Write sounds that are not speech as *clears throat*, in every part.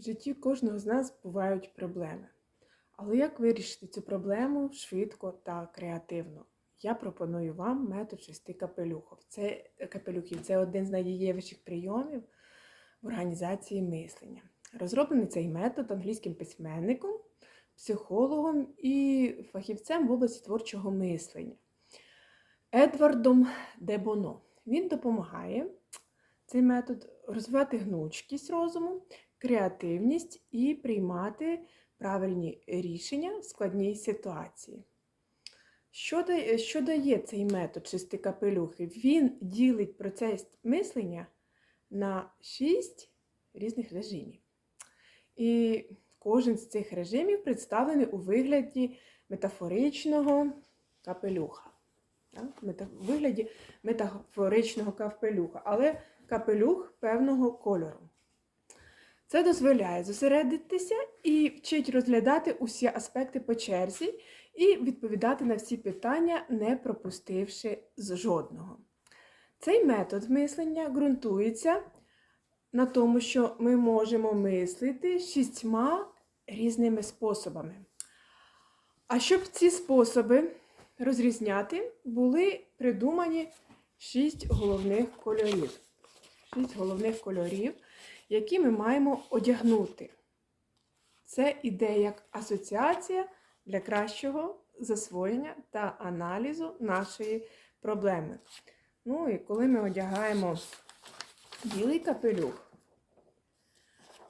В житті кожного з нас бувають проблеми. Але як вирішити цю проблему швидко та креативно? Я пропоную вам метод шести капелюхів. Це капелюхів. Це один з найдієвіших прийомів в організації мислення. Розроблений цей метод англійським письменником, психологом і фахівцем в області творчого мислення Едвардом Дебоно. Він допомагає цей метод розвивати гнучкість розуму, креативність і приймати правильні рішення в складній ситуації. Що дає, що дає цей метод шести капелюхів? Він ділить процес мислення на шість різних режимів. І кожен з цих режимів представлений у вигляді метафоричного капелюха. У вигляді метафоричного капелюха, але капелюх певного кольору. Це дозволяє зосередитися і вчить розглядати усі аспекти по черзі і відповідати на всі питання, не пропустивши з жодного. Цей метод мислення ґрунтується на тому, що ми можемо мислити шістьма різними способами. А щоб ці способи розрізняти, були придумані шість головних кольорів. Шість головних кольорів, які ми маємо одягнути. Це іде як асоціація для кращого засвоєння та аналізу нашої проблеми. Ну і коли ми одягаємо білий капелюх,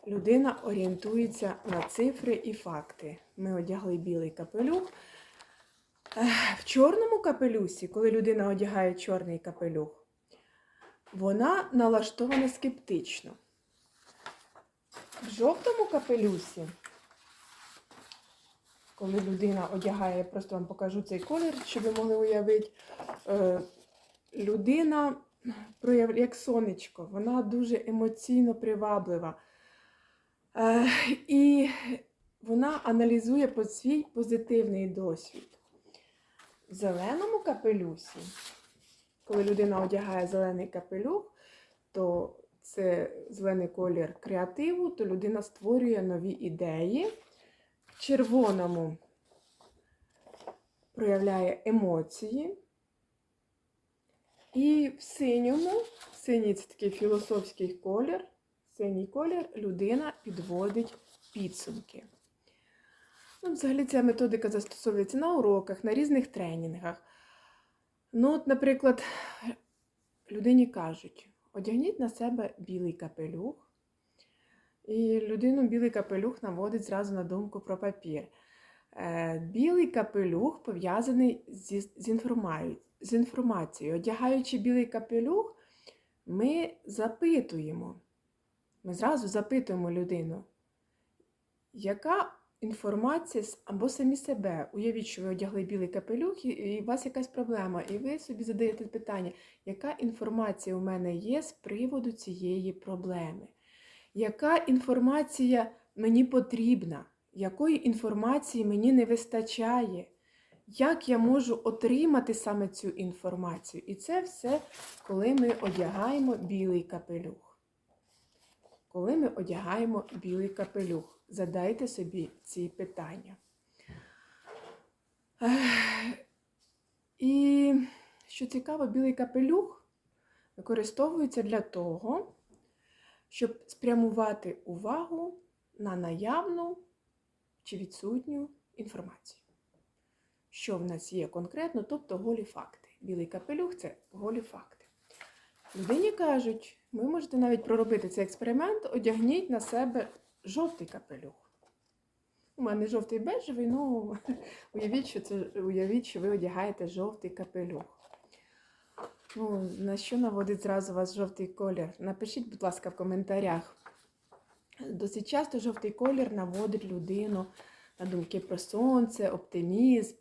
людина орієнтується на цифри і факти. Ми одягли білий капелюх. В чорному капелюсі, коли людина одягає чорний капелюх, вона налаштована скептично. В жовтому капелюсі, коли людина одягає, я просто вам покажу цей колір, щоб ви могли уявити, е, людина проявляє як сонечко, вона дуже емоційно приваблива. Е, і вона аналізує свій позитивний досвід. В зеленому капелюсі, коли людина одягає зелений капелюх, то це зелений колір креативу, то людина створює нові ідеї. В червоному проявляє емоції. І в синьому, синій це такий філософський колір, синій колір людина підводить підсумки. Ну, Взагалі ця методика застосовується на уроках, на різних тренінгах. Ну, от, наприклад, людині кажуть, одягніть на себе білий капелюх, і людину білий капелюх наводить зразу на думку про папір. Е, білий капелюх пов'язаний з. З інформацією. Одягаючи білий капелюх, ми запитуємо, ми зразу запитуємо людину, яка інформація або самі себе. Уявіть, що ви одягли білий капелюх, і у вас якась проблема, і ви собі задаєте питання, яка інформація у мене є з приводу цієї проблеми? Яка інформація мені потрібна? Якої інформації мені не вистачає? Як я можу отримати саме цю інформацію? І це все, коли ми одягаємо білий капелюх. Коли ми одягаємо білий капелюх. Задайте собі ці питання. І, що цікаво, білий капелюх використовується для того, щоб спрямувати увагу на наявну чи відсутню інформацію. Що в нас є конкретно, тобто голі факти. Білий капелюх це голі факти. Людині кажуть, ви можете навіть проробити цей експеримент, одягніть на себе жовтий капелюх. У мене жовтий бежевий, ну *laughs* уявіть, що це, уявіть, що ви одягаєте жовтий капелюх. Ну, На що наводить зразу вас жовтий колір? Напишіть, будь ласка, в коментарях. Досить часто жовтий колір наводить людину на думки про сонце, оптимізм.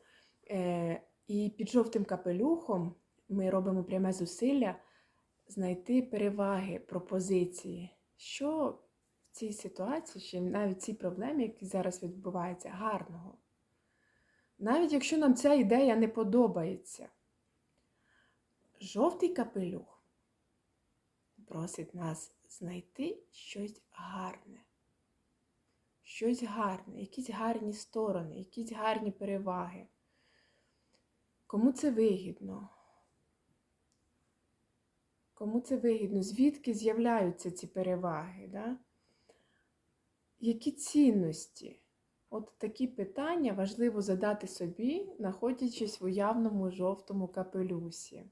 Е, І під жовтим капелюхом ми робимо пряме зусилля знайти переваги, пропозиції. Що в цій ситуації, чи навіть в цій проблемі, які зараз відбуваються, гарного. Навіть якщо нам ця ідея не подобається, жовтий капелюх просить нас знайти щось гарне. щось гарне, якісь гарні сторони, якісь гарні переваги. Кому це вигідно? Кому це вигідно? Звідки з'являються ці переваги? Да? Які цінності? От такі питання важливо задати собі, знаходячись в уявному жовтому капелюсі.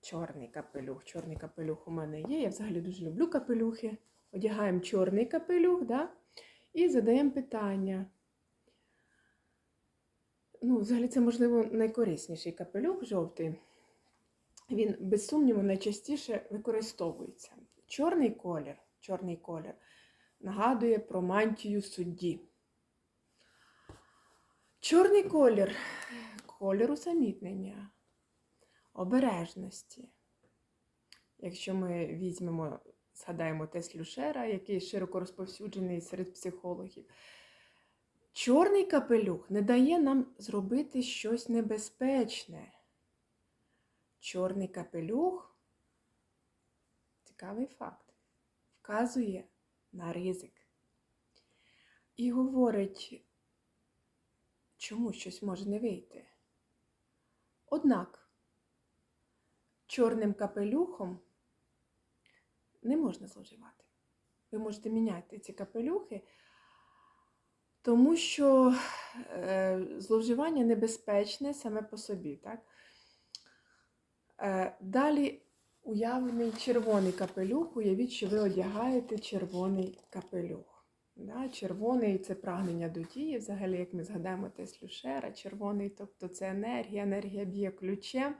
Чорний капелюх. Чорний капелюх у мене є. Я взагалі дуже люблю капелюхи. Одягаємо чорний капелюх, да? і задаємо питання. Ну, взагалі, це, можливо, найкорисніший капелюх жовтий. Він, без сумніву, найчастіше використовується. Чорний колір, чорний колір нагадує про мантію судді. Чорний колір колір усамітнення, обережності. Якщо ми візьмемо, згадаємо Теслю Шера, який широко розповсюджений серед психологів, чорний капелюх не дає нам зробити щось небезпечне. Чорний капелюх цікавий факт, вказує на ризик. І говорить, чому щось може не вийти. Однак чорним капелюхом не можна зловживати. Ви можете міняти ці капелюхи, тому що е, зловживання небезпечне саме по собі. Так? Е, далі уявлений червоний капелюх. Уявіть, що ви одягаєте червоний капелюх. Да? Червоний це прагнення до дії, взагалі, як ми згадаємо Теслю Шера, червоний, тобто це енергія, енергія б'є ключем.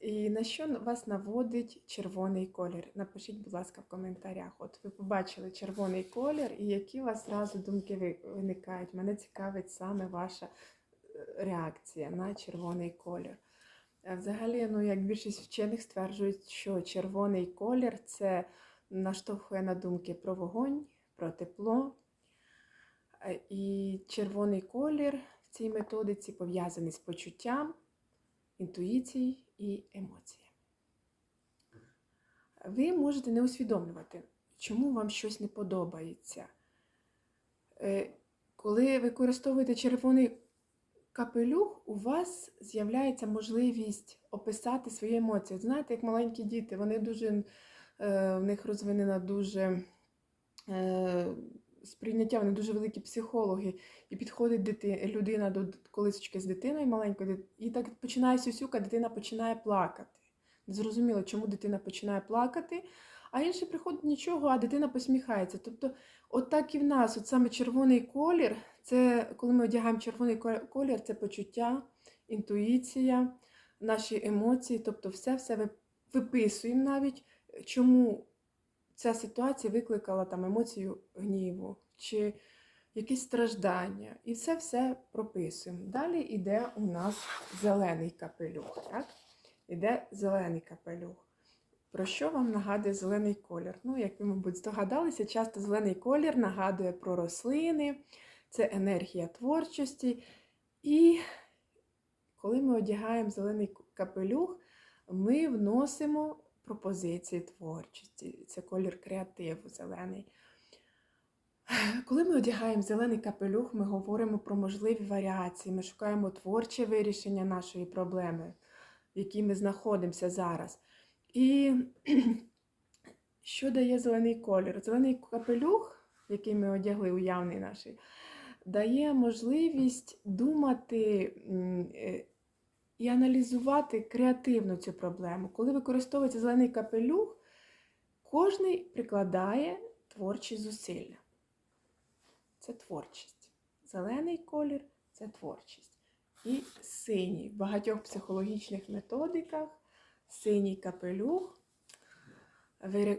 І на що вас наводить червоний колір? Напишіть, будь ласка, в коментарях. От ви побачили червоний колір, і які у вас зразу думки виникають. Мене цікавить саме ваша е, реакція на червоний колір. Взагалі, ну, як більшість вчених стверджують, що червоний колір це наштовхує на думки про вогонь, про тепло. Е, І червоний колір в цій методиці пов'язаний з почуттям, інтуїцією і емоціями. Ви можете не усвідомлювати, чому вам щось не подобається. Е, Коли використовуєте червоний капелюх, у вас з'являється можливість описати свої емоції. Знаєте, як маленькі діти, вони дуже, е, в них розвинена дуже е, сприйняття, вони дуже великі психологи. І підходить дити, людина до колисочки з дитиною маленькою, і так починає сюсюка, дитина починає плакати. Зрозуміло, чому дитина починає плакати, а інший приходить нічого, а дитина посміхається. Тобто, от і в нас, от саме червоний колір, це коли ми одягаємо червоний колір, це почуття, інтуїція, наші емоції, тобто все-все виписуємо навіть, чому ця ситуація викликала там емоцію гніву чи якісь страждання. І це все прописуємо. Далі йде у нас зелений капелюх. Так? Іде зелений капелюх. Про що вам нагадує зелений колір? Ну, як ви, мабуть, здогадалися, часто зелений колір нагадує про рослини, це енергія творчості. І коли ми одягаємо зелений капелюх, ми вносимо пропозиції творчості. Це колір креативу зелений. Коли ми одягаємо зелений капелюх, ми говоримо про можливі варіації, ми шукаємо творче вирішення нашої проблеми, в якій ми знаходимося зараз. І *clears throat* що дає зелений колір? Зелений капелюх, який ми одягли, уявний наш, дає можливість думати е, і аналізувати креативно цю проблему. Коли використовується зелений капелюх, кожний прикладає творчі зусилля. Це творчість. Зелений колір це творчість. І синій. В багатьох психологічних методиках синій капелюх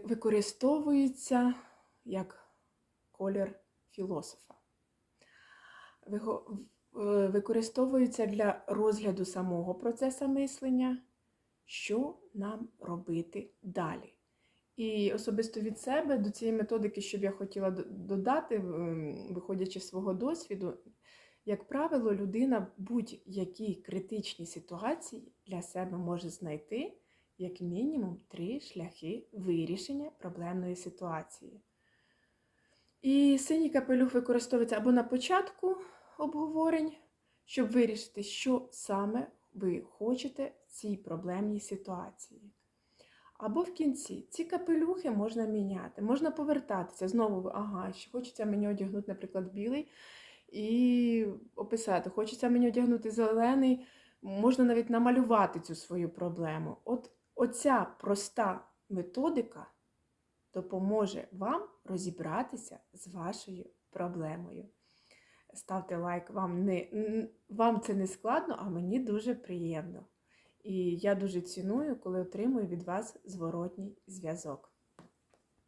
використовується як колір філософа. Використовується для розгляду самого процесу мислення, що нам робити далі. І особисто від себе до цієї методики, що б я хотіла додати, виходячи з свого досвіду, як правило, людина будь-якій критичній ситуації для себе може знайти як мінімум три шляхи вирішення проблемної ситуації. І синій капелюх використовується або на початку обговорень, щоб вирішити, що саме ви хочете в цій проблемній ситуації. Або в кінці ці капелюхи можна міняти, можна повертатися. Знову, ага, що хочеться мені одягнути, наприклад, білий і описати. Хочеться мені одягнути зелений, можна навіть намалювати цю свою проблему. От оця проста методика допоможе вам розібратися з вашою проблемою. Ставте лайк, вам, не, вам це не складно, а мені дуже приємно. І я дуже ціную, коли отримую від вас зворотній зв'язок.